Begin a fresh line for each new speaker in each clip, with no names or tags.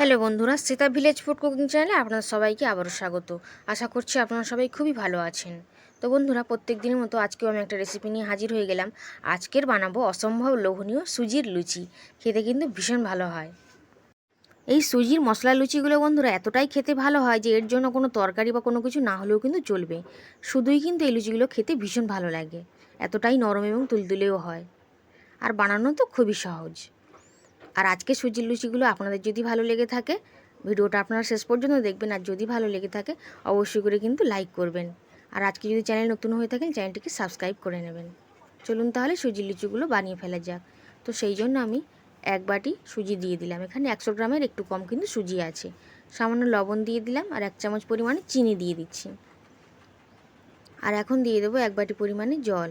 Hello বন্ধুরা Sita village food cooking চ্যানেলে আপনাদের সবাইকে আবারও স্বাগত। আশা করছি আপনারা সবাই খুবই ভালো আছেন। তো বন্ধুরা প্রত্যেক দিনের মতো আজকেও আমি একটা রেসিপি নিয়ে হাজির হয়ে গেলাম। আজকের বানাবো অসম্ভব লোভনীয় সুজির লুচি। খেতে কিন্তু ভীষণ ভালো হয়। এই সুজির মশলা লুচিগুলো বন্ধুরা, এতটাই খেতে ভালো হয় যে এর জন্য কোনো তরকারি বা কোনো কিছু না হলেও কিন্তু চলবে। শুধুই কিন্তু এই লুচিগুলো খেতে ভীষণ ভালো লাগে। এতটাই নরম এবং তুলতুলেও হয়। আর বানানো তো খুবই সহজ। আর আজকে সুজির লুচিগুলো আপনাদের যদি ভালো লেগে থাকে, ভিডিওটা আপনারা শেষ পর্যন্ত দেখবেন, আর যদি ভালো লেগে থাকে, অবশ্যই করে কিন্তু লাইক করবেন। আর আজকে যদি চ্যানেল নতুন হয়ে থাকেন চ্যানেলটিকে সাবস্ক্রাইব করে নেবেন। চলুন তাহলে সুজির লুচিগুলো বানিয়ে ফেলা যাক। তো সেই জন্য আমি এক বাটি সুজি দিয়ে দিলাম। এখানে একশো গ্রামের একটু কম কিন্তু সুজি আছে। সামান্য লবণ দিয়ে দিলাম আর এক চামচ পরিমাণে চিনি দিয়ে দিচ্ছি। আর এখন দিয়ে দেবো এক বাটি পরিমাণে জল।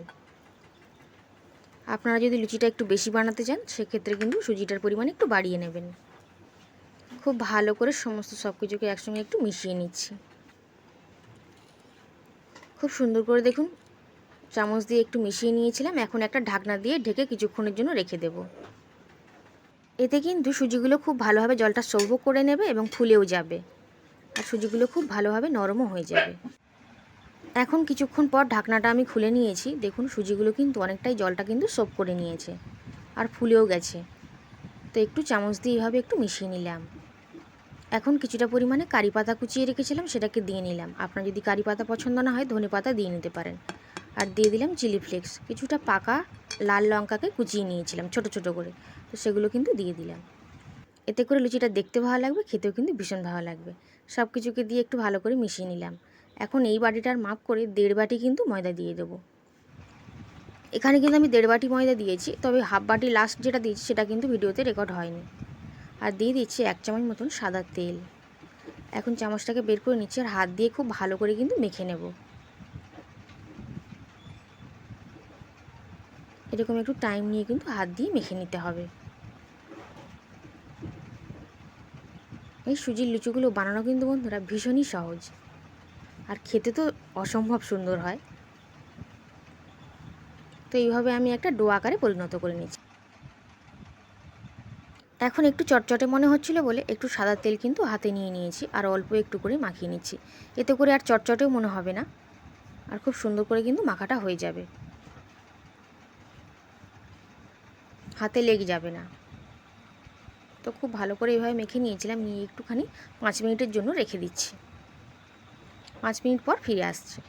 আপনারা যদি লুচিটা একটু বেশি বানাতে চান, সেক্ষেত্রে কিন্তু সুজিটার পরিমাণ একটু বাড়িয়ে নেবেন। খুব ভালো করে সমস্ত সব কিছুকে একসঙ্গে একটু মিশিয়ে নিচ্ছি। খুব সুন্দর করে দেখুন, চামচ দিয়ে একটু মিশিয়ে নিয়েছিলাম, এখন একটা ঢাকনা দিয়ে ঢেকে কিছুক্ষণের জন্য রেখে দেব। এতে কিন্তু সুজিগুলো খুব ভালোভাবে জলটা সর্ব করে নেবে এবং ফুলেও যাবে। আর সুজিগুলো খুব ভালোভাবে নরমও হয়ে যাবে। এখন কিছুক্ষণ পর ঢাকনাটা আমি খুলে নিয়েছি। দেখুন, সুজিগুলো কিন্তু অনেকটাই জলটা কিন্তু সোপ করে নিয়েছে। আর ফুলেও গেছে। তো একটু চামচ দিয়ে এইভাবে একটু মিশিয়ে নিলাম। এখন কিছুটা পরিমাণে কারি পাতা কুচিয়ে রেখেছিলাম, সেটাকে দিয়ে নিলাম। আপনার যদি কারি পাতা পছন্দ না হয়, ধনে পাতা দিয়ে নিতে পারেন। আর দিয়ে দিলাম চিলি ফ্লেক্স। কিছুটা পাকা লাল লঙ্কাকে কুচিয়ে নিয়েছিলাম, ছোট ছোট করে। তো সেগুলো কিন্তু দিয়ে দিলাম। এতে করে লুচিটা দেখতে ভালো লাগবে, খেতেও কিন্তু ভীষণ ভালো লাগবে। সব কিছুকে দিয়ে একটু ভালো করে মিশিয়ে নিলাম। এখন এই বাটিটার মাপ করে দেড় বাটি কিন্তু ময়দা দিয়ে দেবো। এখানে কিন্তু আমি দেড় বাটি ময়দা দিয়েছি, তবে হাফ বাটি লাস্ট যেটা দিয়েছি সেটা কিন্তু ভিডিওতে রেকর্ড হয়নি। আর দিয়ে দিচ্ছি এক চামচ মতন সাদা তেল। এখন চামচটাকে বের করে নিচ্ছি আর হাত দিয়ে খুব ভালো করে কিন্তু মেখে নেব। এরকম একটু টাইম নিয়ে কিন্তু হাত দিয়ে মেখে নিতে হবে। এই সুজির লুচিগুলো বানানো কিন্তু বন্ধুরা ভীষণই সহজ। আর খেতে তো অসম্ভব সুন্দর হয়। তো এইভাবে আমি একটা ডো আকারে পরিণত করে নিয়েছি। এখন একটু চটচটে মনে হচ্ছিল বলে একটু সাদা তেল কিন্তু হাতে নিয়ে নিয়েছি আর অল্প একটু করে মাখিয়ে নিচ্ছি। এতে করে আর চটচটেও মনে হবে না। আর খুব সুন্দর করে কিন্তু মাখাটা হয়ে যাবে। হাতে লেগে যাবে না। তো খুব ভালো করে এইভাবে মেখে নিয়েছিলাম, নিয়ে একটুখানি পাঁচ মিনিটের জন্য রেখে দিচ্ছি। পাঁচ মিনিট পর ফিরে আসছে।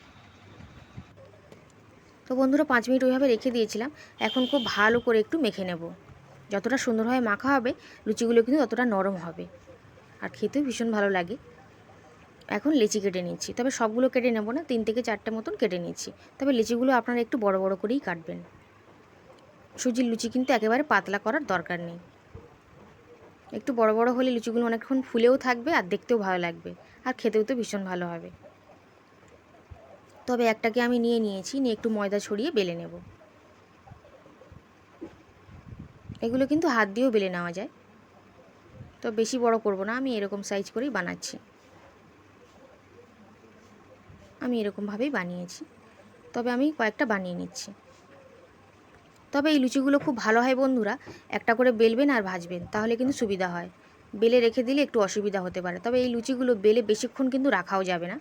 তো বন্ধুরা, পাঁচ মিনিট ওইভাবে রেখে দিয়েছিলাম। এখন খুব ভালো করে একটু মেখে নেব। যতটা সুন্দরভাবে মাখা হবে, লুচিগুলো কিন্তু ততটা নরম হবে। আর খেতেও ভীষণ ভালো লাগে। এখন লিচি কেটে নিচ্ছি। তবে সবগুলো কেটে নেব না, তিন থেকে চারটে মতন কেটে নিচ্ছি। তবে লিচিগুলো আপনারা একটু বড় বড় করেই কাটবেন। সুজির লুচি কিন্তু একেবারে পাতলা করার দরকার নেই। একটু বড় বড় হলে লুচিগুলো অনেকক্ষণ ফুলেও থাকবে আর দেখতেও ভালো লাগবে। আর খেতেও তো ভীষণ ভালো হবে। তবে একটাকে আমি নিয়ে নিয়েছি, নিয়ে একটু ময়দা ছড়িয়ে বেলে নেব। এগুলো কিন্তু হাত দিয়েও বেলে নেওয়া যায়। তো বেশি বড় করব না, আমি এরকম সাইজ করেই বানাচ্ছি। আমি এরকমভাবেই বানিয়েছি, তবে আমি কয়েকটা বানিয়ে নিচ্ছি। তবে এই লুচিগুলো খুব ভালো হয় বন্ধুরা, একটা করে বেলবেন আর ভাজবেন, তাহলে কিন্তু সুবিধা হয়। বেলে রেখে দিলে একটু অসুবিধা হতে পারে, তবে এই লুচিগুলো বেলে বেশিক্ষণ কিন্তু রাখাও যাবে না।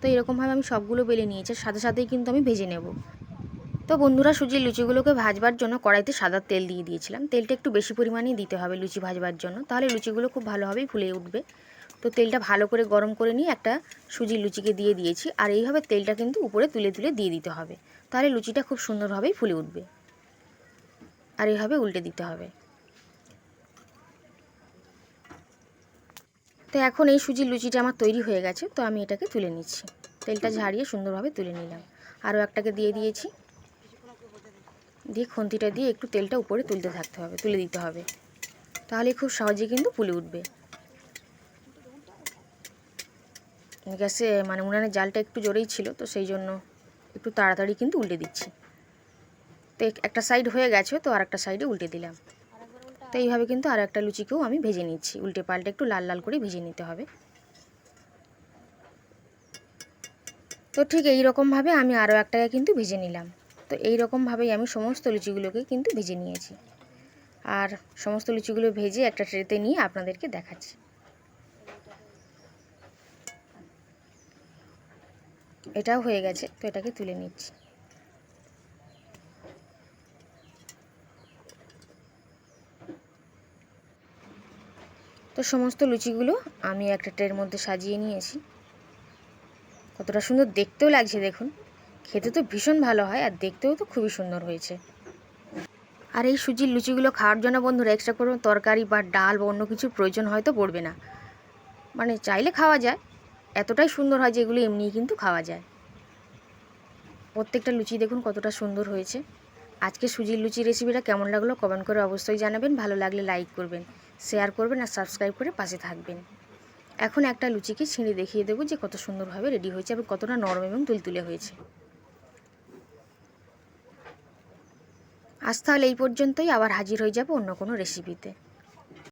তো এরকমভাবে আমি সবগুলো বেলে নিয়েছি সাথে সাথেই কিন্তু আমি ভেজে নেব। তো বন্ধুরা, সুজির লুচিগুলোকে ভাজবার জন্য কড়াইতে সাদা তেল দিয়ে দিয়েছিলাম। তেলটা একটু বেশি পরিমাণেই দিতে হবে লুচি ভাজবার জন্য, তাহলে লুচিগুলো খুব ভালোভাবেই ফুলে উঠবে। তো তেলটা ভালো করে গরম করে নিয়ে একটা সুজির লুচিকে দিয়ে দিয়েছি, আর এইভাবে তেলটা কিন্তু উপরে তুলে তুলে দিয়ে দিতে হবে। তাহলে লুচিটা খুব সুন্দরভাবেই ফুলে উঠবে। আর এইভাবে উল্টে দিতে হবে। তো এখন এই সুজির লুচিটা আমার তৈরি হয়ে গেছে, তো আমি এটাকে তুলে নিচ্ছি। তেলটা ঝাড়িয়ে সুন্দরভাবে তুলে নিলাম। আরও একটাকে দিয়ে দিয়েছি। দিয়ে খুন্তিটা দিয়ে একটু তেলটা উপরে তুলতে থাকতে হবে, তুলে দিতে হবে। তাহলে খুব সহজে কিন্তু ফুলে উঠবে। গ্যাসে মানে উনানের জালটা একটু জোরেই ছিল, তো সেই জন্য একটু তাড়াতাড়ি কিন্তু উল্টে দিচ্ছি। তো একটা সাইড হয়ে গেছে, তো আর একটা সাইডে উল্টে দিলাম। তো এইভাবে কিন্তু আর একটা লুচিকেও আমি ভেজে নিচ্ছি। উল্টে পাল্টে একটু লাল লাল করে ভেজে নিতে হবে। তো ঠিক এই রকমভাবে আমি আরও একটাকে কিন্তু ভেজে নিলাম। তো এই রকমভাবেই আমি সমস্ত লুচিগুলোকে কিন্তু ভেজে নিয়েছি। আর সমস্ত লুচিগুলো ভেজে একটা ট্রেতে নিয়ে আপনাদেরকে দেখাচ্ছি। এটাও হয়ে গেছে, তো এটাকে তুলে নিচ্ছি। তো সমস্ত লুচিগুলো আমি একটা ট্রের মধ্যে সাজিয়ে নিয়েছি। কতটা সুন্দর দেখতেও লাগছে দেখুন। খেতে তো ভীষণ ভালো হয় আর দেখতেও তো খুবই সুন্দর হয়েছে। আর এই সুজির লুচিগুলো খাওয়ার জন্য বন্ধুরা এক্সট্রা করে তরকারি বা ডাল বা অন্য কিছুর প্রয়োজন হয়তো পড়বে না। মানে চাইলে খাওয়া যায়। এতটাই সুন্দর হয় যে এগুলো এমনিই কিন্তু খাওয়া যায়। প্রত্যেকটা লুচি দেখুন কতটা সুন্দর হয়েছে। আজকে সুজির লুচি রেসিপিটা কেমন লাগল কমেন্ট করে অবশ্যই জানাবেন। ভালো লাগলে লাইক করবেন। শেয়ার করবেন আর সাবস্ক্রাইব করে পাশে থাকবেন। এখন একটা লুচিকে ছিঁড়ে দেখিয়ে দেবো যে কত সুন্দরভাবে রেডি হয়েছে এবং কতটা নরম এবং তুলতুলে হয়েছে। আজ তাহলে এই পর্যন্তই, আবার হাজির হয়ে যাব অন্য কোনো রেসিপিতে